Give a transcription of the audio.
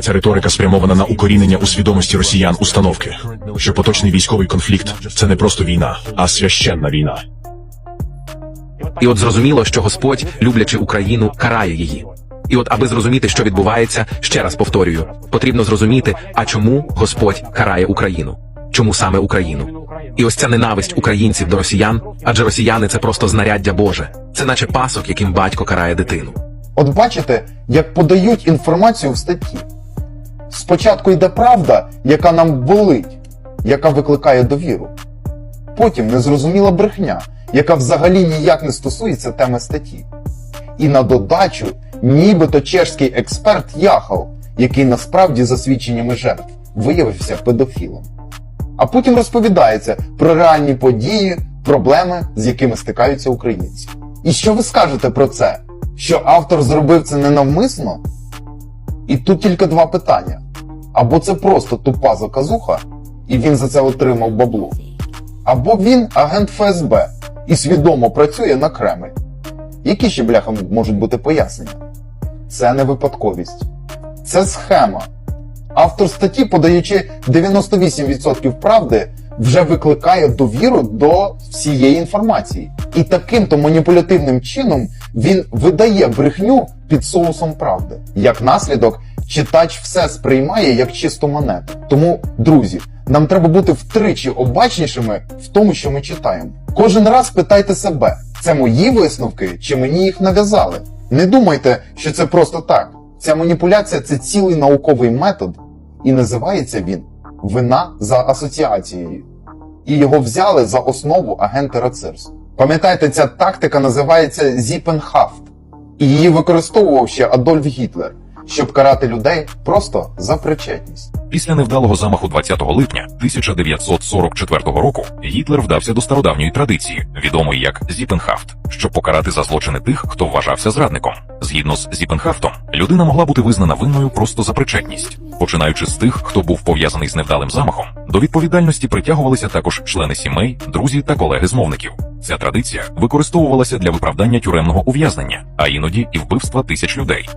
Ця риторика спрямована на укорінення у свідомості росіян установки, що поточний військовий конфлікт це не просто війна, а священна війна. І от зрозуміло, що Господь, люблячи Україну, карає її. І от, аби зрозуміти, що відбувається, ще раз повторюю, потрібно зрозуміти, а чому Господь карає Україну? Чому саме Україну? І ось ця ненависть українців до росіян, адже росіяни це просто знаряддя Боже, це наче пасок, яким батько карає дитину. От бачите, як подають інформацію в статті. Спочатку йде правда, яка нам болить, яка викликає довіру. Потім незрозуміла брехня, яка взагалі ніяк не стосується теми статті. І на додачу, нібито чешський експерт Яхал, який насправді за свідченнями жертв виявився педофілом. А потім розповідається про реальні події, проблеми, з якими стикаються українці. І що ви скажете про це? Що автор зробив це ненавмисно? І тут тільки два питання: або це просто тупа заказуха, і він за це отримав бабло, або він агент ФСБ і свідомо працює на Кремль. Які ще бляха можуть бути пояснення? Це не випадковість, це схема. Автор статті, подаючи 98% правди, вже викликає довіру до всієї інформації. І таким то маніпулятивним чином він видає брехню під соусом правди. Як наслідок, читач все сприймає як чисту монету. Тому, друзі, нам треба бути втричі обачнішими в тому, що ми читаємо. Кожен раз питайте себе, це мої висновки чи мені їх нав'язали. Не думайте, що це просто так. Ця маніпуляція це цілий науковий метод, і називається він вина за асоціацією. І його взяли за основу агента Рацирс. Пам'ятаєте, ця тактика називається Зіпенхафт, і її використовував ще Адольф Гітлер, щоб карати людей просто за причетність. Після невдалого замаху 20 липня 1944 року Гітлер вдався до стародавньої традиції, відомої як Зіпенхафт, щоб покарати за злочини тих, хто вважався зрадником. Згідно з Зіпенхафтом, людина могла бути визнана винною просто за причетність. Починаючи з тих, хто був пов'язаний з невдалим замахом, до відповідальності притягувалися також члени сімей, друзі та колеги змовників. Ця традиція використовувалася для виправдання тюремного ув'язнення, а іноді і вбивства тисяч людей.